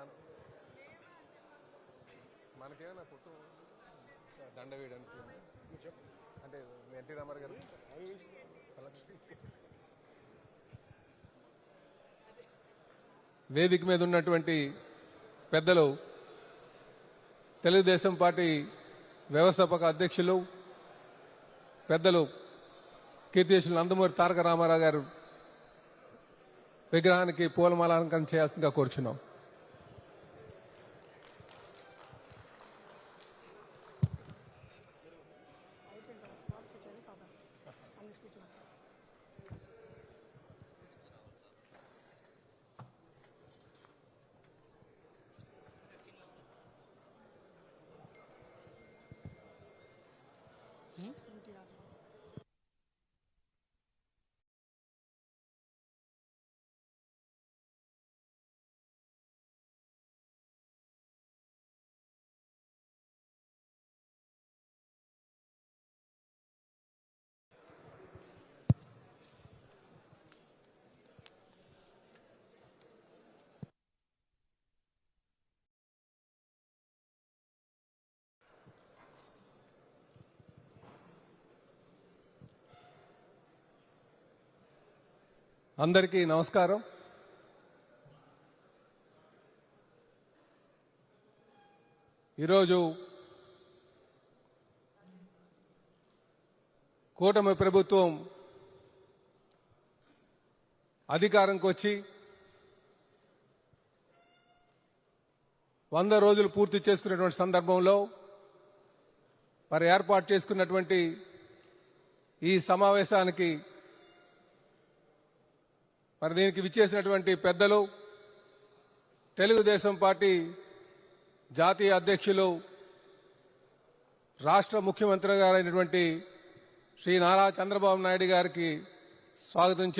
మన మనకేమైనా ఫోటో దండ వేయడానికి అంటే ఎన్టీ రామారావు గారు వేదిక మీద ఉన్నటువంటి పెద్దలు తెలుగుదేశం పార్టీ వ్యవస్థాపక అధ్యక్షులు పెద్దలు కీర్తిశులు నందమూరి తారక రామారావు గారు విగ్రహానికి పూలమాలంకరణ చేయాల్సిందిగా కోరుచున్నాం. అందరికీ నమస్కారం. ఈరోజు కూటమి ప్రభుత్వం అధికారంకి వచ్చి వంద రోజులు పూర్తి చేసుకున్నటువంటి సందర్భంలో మరి ఏర్పాటు చేసుకున్నటువంటి ఈ సమావేశానికి మరి దీనికి విచ్చేసినటువంటి పెద్దలు తెలుగుదేశం పార్టీ జాతీయ అధ్యక్షులు రాష్ట్ర ముఖ్యమంత్రి గారైనటువంటి శ్రీ నారా చంద్రబాబు నాయుడు గారికి స్వాగతం